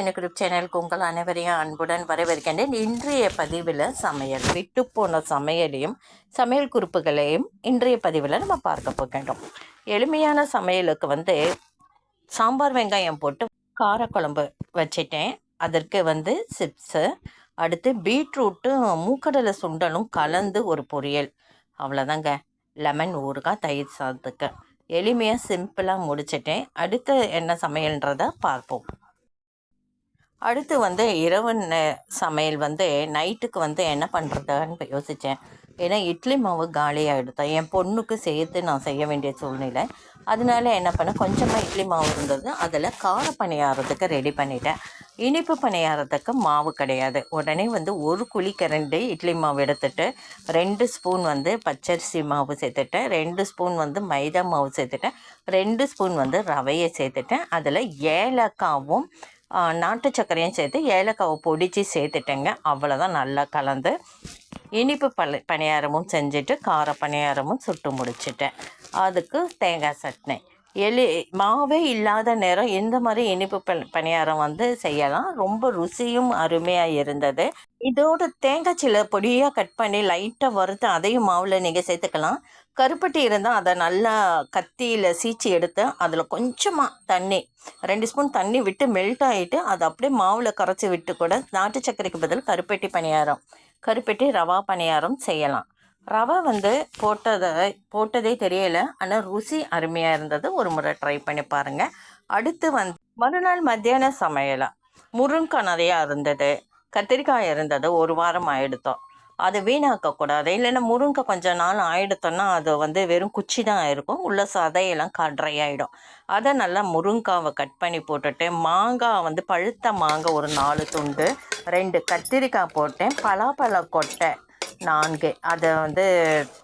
சின்ன குரூப் சேனலுக்கு உங்கள் அனைவரையும் அன்புடன் வரவேற்கின்றேன். இன்றைய பதிவில் சமையல் விட்டு போன சமையலையும் சமையல் குறிப்புகளையும் இன்றைய பதிவில் நம்ம பார்க்க போகின்றோம். எளிமையான சமையலுக்கு வந்து சாம்பார் வெங்காயம் போட்டு காரக்குழம்பு வச்சிட்டேன். அதற்கு வந்து சிப்ஸு அடுத்து பீட்ரூட்டும் மூக்கடலை சுண்டலும் கலந்து ஒரு பொரியல். அவ்வளோதாங்க. லெமன் ஊறுகாய் தயிர் சாதத்துக்கு. எளிமையாக சிம்பிளாக முடிச்சிட்டேன். அடுத்து என்ன சமையல்ன்றதை பார்ப்போம். அடுத்து வந்து இரவு நே- சமையல் வந்து நைட்டுக்கு வந்து என்ன பண்ணுறதுன்னு யோசித்தேன் ஏன்னா இட்லி மாவு காலியாகிடுது என் பொண்ணுக்கு சேர்த்து நான் செய்ய வேண்டிய சூழ்நிலை. அதனால என்ன பண்ணேன்? கொஞ்சமாக இட்லி மாவு இருந்தது. அதில் கார பணியாரத்துக்கு ரெடி பண்ணிட்டேன். இனிப்பு பணியாரத்துக்கு மாவு கிடையாது. உடனே வந்து ஒரு குழிக்கரண்டி இட்லி மாவு எடுத்துட்டு ரெண்டு ஸ்பூன் வந்து பச்சரிசி மாவு சேர்த்துட்டேன். ரெண்டு ஸ்பூன் வந்து மைதா மாவு சேர்த்துட்டேன். ரெண்டு ஸ்பூன் வந்து ரவையை சேர்த்துட்டேன். அதில் ஏலக்காவும் நாட்டு சர்க்கரையும் சேர்த்து ஏலக்காவை பொடிச்சு சேர்த்துட்டேங்க. அவ்வளோதான் நல்லா கலந்து. இனிப்பு பல பணியாரமும் செஞ்சுட்டு கார பணியாரமும் சுட்டு முடிச்சிட்டேன். அதுக்கு தேங்காய் சட்னி. எலி மாவே இல்லாத நேரம் இந்த மாதிரி இனிப்பு பணியாரம் வந்து செய்யலாம்? ரொம்ப ருசியும் அருமையாக இருந்தது. இதோட தேங்காய் சில பொடியாக கட் பண்ணி லைட்டாக வறுத்து அதையும் மாவில் நீங்கள் சேர்த்துக்கலாம். கருப்பட்டி இருந்தால் அதை நல்லா கத்தியில் சீச்சி எடுத்து அதில் கொஞ்சமாக தண்ணி ரெண்டு ஸ்பூன் தண்ணி விட்டு மெல்ட் ஆகிட்டு அதை அப்படியே மாவில் கரைச்சி விட்டு கூட நாட்டு சர்க்கரைக்கு பதில் கருப்பட்டி பணியாரம் கருப்பட்டி ரவா பணியாரம் செய்யலாம். ரவை வந்து போட்டதை போட்டதே தெரியல. ஆனால் ருசி அருமையாக இருந்தது. ஒரு முறை ட்ரை பண்ணி பாருங்கள் அடுத்து வந்து மறுநாள் மத்தியான சமையலாம் முருங்கை நிறையா இருந்தது. கத்திரிக்காய் இருந்தது. ஒரு வாரம் ஆகிடுத்தோம் அது வீணாக்கக்கூடாது இல்லைன்னா முருங்கை கொஞ்ச நாள் ஆயிடுத்தோன்னா அது வந்து வெறும் குச்சி தான் இருக்கும். உள்ள சதையெல்லாம் க ட்ரை ஆகிடும் அதை நல்லா முருங்காவை கட் பண்ணி போட்டுட்டு மாங்காய் வந்து பழுத்த மாங்காய் ஒரு நாலு துண்டு ரெண்டு கத்திரிக்காய் போட்டேன். பலாப்பழ கொட்டை. நான்கு. அதை வந்து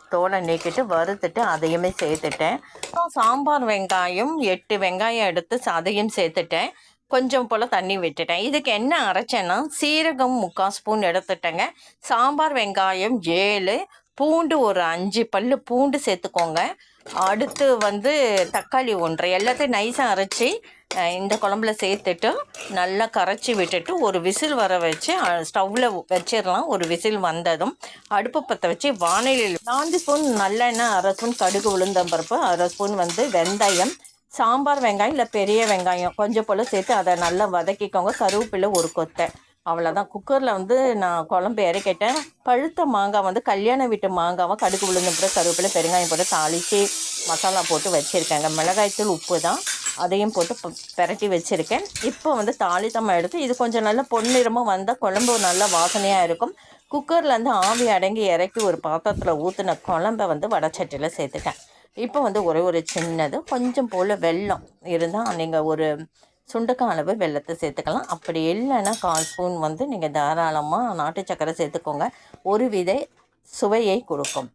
தோலை நீக்கிட்டு வறுத்துட்டு அதையுமே சேர்த்துட்டேன். சாம்பார் வெங்காயம் எட்டு வெங்காயம் எடுத்து அதையும் சேர்த்துட்டேன். கொஞ்சம் போல் தண்ணி விட்டுட்டேன். இதுக்கு என்ன அரைச்சேன்னா சீரகம் முக்கால் ஸ்பூன் எடுத்துட்டேங்க. சாம்பார் வெங்காயம் ஏழு பூண்டு ஒரு அஞ்சு பல் பூண்டு சேர்த்துக்கோங்க. அடுத்து வந்து தக்காளி ஒன்றை. எல்லாத்தையும் நைஸாக அரைச்சி இந்த குழம்புல சேர்த்துட்டு நல்லா கரைச்சி விட்டுட்டு ஒரு விசில் வர வச்சு ஸ்டவ்வில் வச்சிடலாம் ஒரு விசில் வந்ததும் அடுப்பு பற்ற வச்சு வானிலையில் நான்கு ஸ்பூன் நல்லெண்ணெய் அரை ஸ்பூன் கடுகு உளுந்தம்பருப்பு அரை ஸ்பூன் வந்து வெந்தயம் சாம்பார் வெங்காயம் இல்லை பெரிய வெங்காயம் கொஞ்சம் போல் சேர்த்து அதை நல்லா வதக்கிக்கோங்க. கருவேப்பிலை ஒரு கொத்தை. அவ்வளோதான் குக்கரில் வந்து நான் குழம்பு இறக்கிட்டேன். பழுத்த மாங்காய் வந்து கல்யாண வீட்டு மாங்காவை கடுகு உளுந்தம் போட்டு கருவேப்பிலை பெருங்காயம் போட்டு தாளித்து மசாலா போட்டு வச்சுருக்கேங்க மிளகாய்த்தூள் உப்பு தான். அதையும் போட்டு பெரட்டி பிரட்டி வச்சுருக்கேன். இப்போ வந்து தாளித்தமாக எடுத்து இது கொஞ்சம் நல்லா பொன்னிறமாக வந்தால் குழம்பு நல்லா வாசனையாக இருக்கும். குக்கர்லேருந்து ஆவி அடங்கி இறக்கி ஒரு பாத்திரத்தில் ஊற்றின குழம்ப வந்து வடச்சட்டியில் சேர்த்துட்டேன். இப்போ வந்து ஒரே ஒரு சின்னது கொஞ்சம் போல் வெல்லம் இருந்தால் நீங்கள் ஒரு சுண்டக்காய் அளவு வெல்லத்தை சேர்த்துக்கலாம். அப்படி இல்லைன்னா கால் ஸ்பூன் வந்து நீங்கள் தாராளமாக நாட்டு சக்கரை சேர்த்துக்கோங்க. ஒரு வித சுவையை கொடுக்கும்.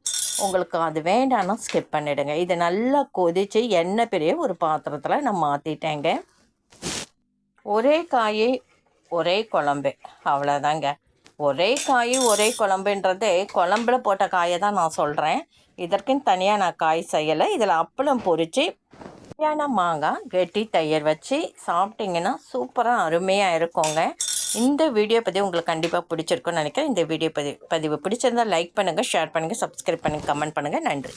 உங்களுக்கு அது வேண்டாம்னா ஸ்கிப் பண்ணிடுங்க. இதை நல்லா கொதித்து எண்ணெய் பெரிய ஒரு பாத்திரத்தில் நான் மாற்றிட்டேங்க ஒரே காய் ஒரே குழம்பு. அவ்வளோதாங்க ஒரே காய் ஒரே குழம்புன்றது குழம்புல போட்ட காயை தான் நான் சொல்கிறேன் இதற்குன்னு தனியாக நான் காய் செய்யலை. இதில் அப்பளம் பொறிச்சு கல்யாண மாங்காய் கெட்டி தயிர் வச்சு சாப்பிட்டிங்கன்னா சூப்பராக அருமையாக இருக்குங்க. இந்த வீடியோ பதிவு உங்களுக்கு கண்டிப்பாக பிடிச்சிருக்கும்னு நினைக்கிறேன். இந்த வீடியோ பதிவு பதிவு பிடிச்சிருந்தா லைக் பண்ணுங்கள் ஷேர் பண்ணுங்கள் சப்ஸ்கிரைப் பண்ணுங்கள் கமெண்ட் பண்ணுங்கள் நன்றி.